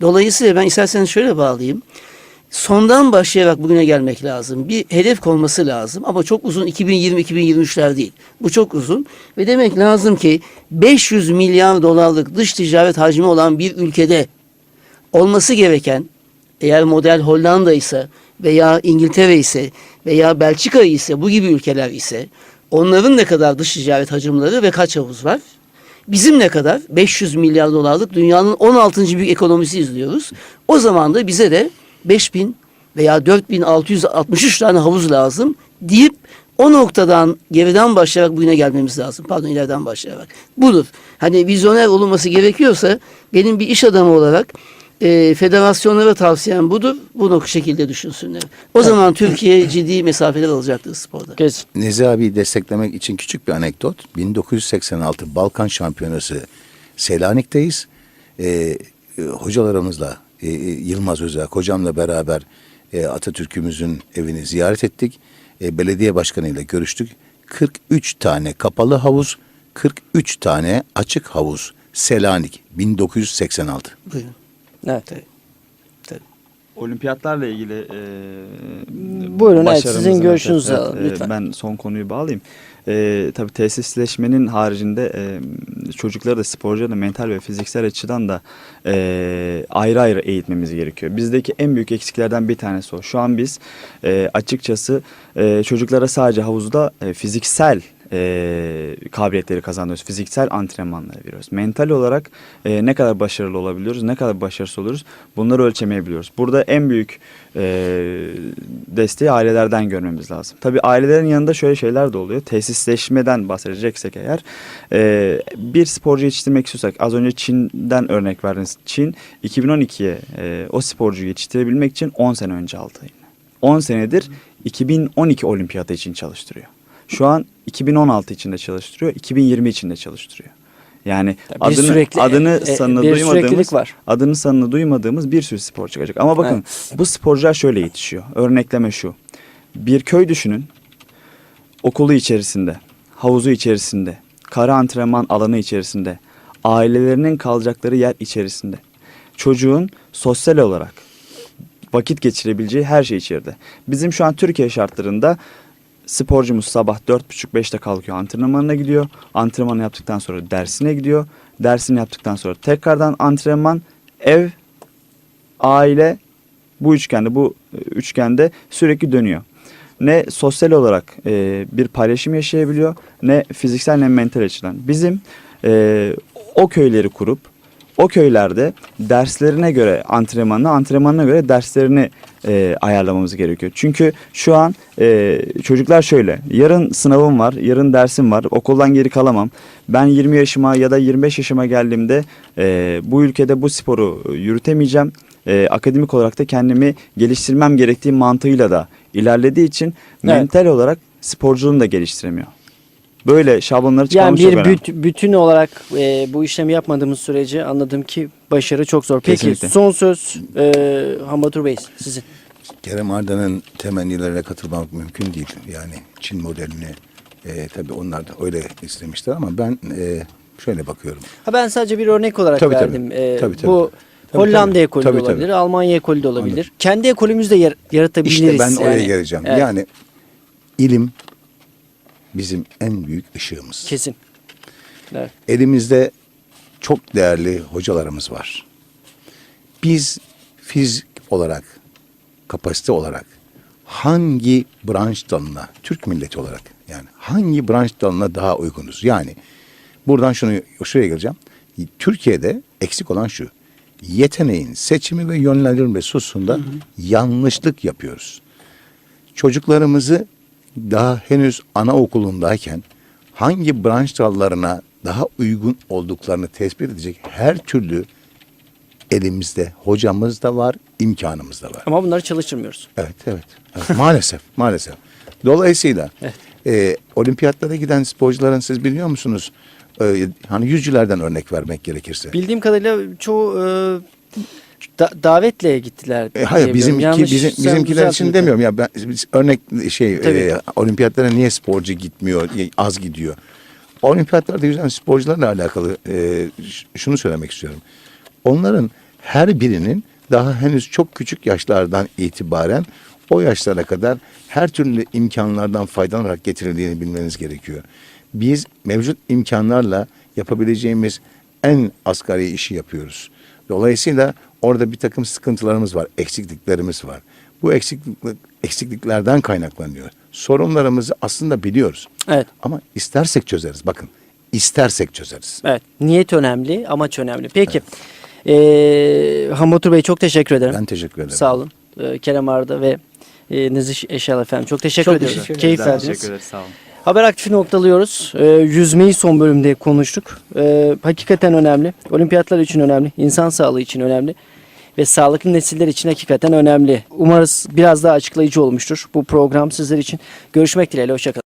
Dolayısıyla ben isterseniz şöyle bağlayayım. Sondan başlayarak bugüne gelmek lazım. Bir hedef konması lazım ama çok uzun 2020-2023'ler değil. Bu çok uzun ve demek lazım ki 500 milyar dolarlık dış ticaret hacmi olan bir ülkede olması gereken eğer model Hollanda ise veya İngiltere ise veya Belçika ise bu gibi ülkeler ise onların ne kadar dış ticaret hacimleri ve kaç havuz var? Bizim ne kadar? 500 milyar dolarlık dünyanın 16. büyük ekonomisi izliyoruz. O zaman da bize de 5000 veya 4663 tane havuz lazım deyip o noktadan geriden başlayarak bugüne gelmemiz lazım. Pardon ileriden başlayarak. Budur. Hani vizyoner olunması gerekiyorsa benim bir iş adamı olarak e, federasyonlara tavsiyem budur. Bunu şekilde düşünsünler. O zaman Türkiye ciddi mesafeler alacaktır sporda. Kesin. Nezi abiyi desteklemek için küçük bir anekdot. 1986 Balkan Şampiyonası Selanik'teyiz. Ee, e, hocalarımızla e, e, Yılmaz Özel hocamla beraber e, Atatürk'ümüzün evini ziyaret ettik. E, belediye başkanıyla görüştük. 43 tane kapalı havuz, 43 tane açık havuz. Selanik 1986. Buyurun. Evet. Tabii. Tabii. Olimpiyatlarla ilgili e, Buyurun, evet, sizin görüşünüzü ötesi, alalım, e, lütfen. Ben son konuyu bağlayayım. E, tabii tesisleşmenin haricinde e, çocukları da sporcuları da mental ve fiziksel açıdan da e, ayrı ayrı eğitmemiz gerekiyor. Bizdeki en büyük eksiklerden bir tanesi o. Şu an biz e, açıkçası e, çocuklara sadece havuzda e, fiziksel e, kabiliyetleri kazanıyoruz. Fiziksel antrenmanları veriyoruz. Mental olarak e, ne kadar başarılı olabiliyoruz, ne kadar başarısız oluyoruz bunları ölçemeyebiliyoruz. Burada en büyük e, desteği ailelerden görmemiz lazım. Tabii ailelerin yanında şöyle şeyler de oluyor. Tesisleşmeden bahsedeceksek eğer e, bir sporcu yetiştirmek istiyorsak az önce Çin'den örnek verdiniz. Çin 2012'ye e, o sporcuyu yetiştirebilmek için 10 sene önce aldı. yine. 10 senedir 2012 olimpiyatı için çalıştırıyor. Şu an 2016 içinde çalıştırıyor, 2020 içinde çalıştırıyor. Yani Tabii adını sürekli- adını e, e, sanını bir duymadığımız var. adını sanını duymadığımız bir sürü spor çıkacak. Ama bakın bu sporcular şöyle yetişiyor. Örnekleme şu. Bir köy düşünün. Okulu içerisinde, havuzu içerisinde, kara antrenman alanı içerisinde, ailelerinin kalacakları yer içerisinde. Çocuğun sosyal olarak vakit geçirebileceği her şey içeride. Bizim şu an Türkiye şartlarında sporcumuz sabah 4.30-5'te kalkıyor antrenmanına gidiyor. Antrenmanı yaptıktan sonra dersine gidiyor. Dersini yaptıktan sonra tekrardan antrenman, ev, aile bu üçgende bu e, üçgende sürekli dönüyor. Ne sosyal olarak e, bir paylaşım yaşayabiliyor ne fiziksel ne mental açıdan. Bizim e, o köyleri kurup o köylerde derslerine göre antrenmanına, antrenmanına göre derslerini e, ayarlamamız gerekiyor. Çünkü şu an e, çocuklar şöyle, yarın sınavım var, yarın dersim var, okuldan geri kalamam. Ben 20 yaşıma ya da 25 yaşıma geldiğimde e, bu ülkede bu sporu yürütemeyeceğim. E, akademik olarak da kendimi geliştirmem gerektiği mantığıyla da ilerlediği için mental olarak sporculuğunu da geliştiremiyor. Böyle şablonları Yani çıkarmak çok bir önemli. büt, bütün olarak e, bu işlemi yapmadığımız sürece anladım ki başarı çok zor. Peki Kesinlikle. son söz e, Hamadur Bey sizin. Kerem Arda'nın temennilerine katılmak mümkün değil. Yani Çin modelini e, tabii onlar da öyle istemişler ama ben e, şöyle bakıyorum. Ha ben sadece bir örnek olarak Tabii, tabii. verdim. E, Tabii, tabii. Bu Tabii, Hollanda tabii. ekolü de Tabii, tabii. olabilir, Almanya ekolü de olabilir. Anladım. Kendi ekolümüzü de yar- yaratabiliriz. İşte ben oraya yani. geleceğim. Evet, Yani ilim bizim en büyük ışığımız. kesin. Evet. Elimizde çok değerli hocalarımız var. Biz fizik olarak, kapasite olarak hangi branş dalına, Türk milleti olarak yani hangi branş dalına daha uygunuz? Yani buradan şunu şuraya geleceğim. Türkiye'de eksik olan şu. Yeteneğin seçimi ve yönlendirilmesi hususunda yanlışlık yapıyoruz. Çocuklarımızı daha henüz anaokulundayken hangi branş dallarına daha uygun olduklarını tespit edecek her türlü elimizde hocamız da var, imkanımız da var. Ama bunları çalıştırmıyoruz. Evet, evet. evet. maalesef, maalesef. Dolayısıyla e, olimpiyatlara giden sporcuların siz biliyor musunuz? E, hani yüzülerden örnek vermek gerekirse. Bildiğim kadarıyla çoğu e, da- davetle gittiler. E, hayır bizim. Yanlış bizim bizimkiler için demiyorum ya ben örnek şey Tabii. e, olimpiyatlara niye sporcu gitmiyor e, az gidiyor. Olimpiyatlarda yüzden sporcularla alakalı e, şunu söylemek istiyorum. Onların her birinin daha henüz çok küçük yaşlardan itibaren o yaşlara kadar her türlü imkanlardan faydalanarak getirildiğini bilmeniz gerekiyor. Biz mevcut imkanlarla yapabileceğimiz en asgari işi yapıyoruz. Dolayısıyla orada bir takım sıkıntılarımız var, eksikliklerimiz var. Bu eksiklik, eksikliklerden kaynaklanıyor. Sorunlarımızı aslında biliyoruz. Evet. Ama istersek çözeriz. Bakın, istersek çözeriz. Evet. Niyet önemli, amaç önemli. Peki. Ee, Hamatur Bey çok teşekkür ederim. Ben teşekkür ederim. Sağ olun. Ee, Kerem Arda ve e, Nezih Eşal efendim. Çok teşekkür Çok ediyoruz. teşekkür Keyif verdiniz. teşekkür ederiz. Sağ olun. Haber aktifi noktalıyoruz. Ee, yüzmeyi son bölümde konuştuk. Ee, hakikaten önemli. Olimpiyatlar için önemli. insan sağlığı için önemli. Ve sağlıklı nesiller için hakikaten önemli. Umarız biraz daha açıklayıcı olmuştur bu program sizler için. Görüşmek dileğiyle. Hoşçakalın.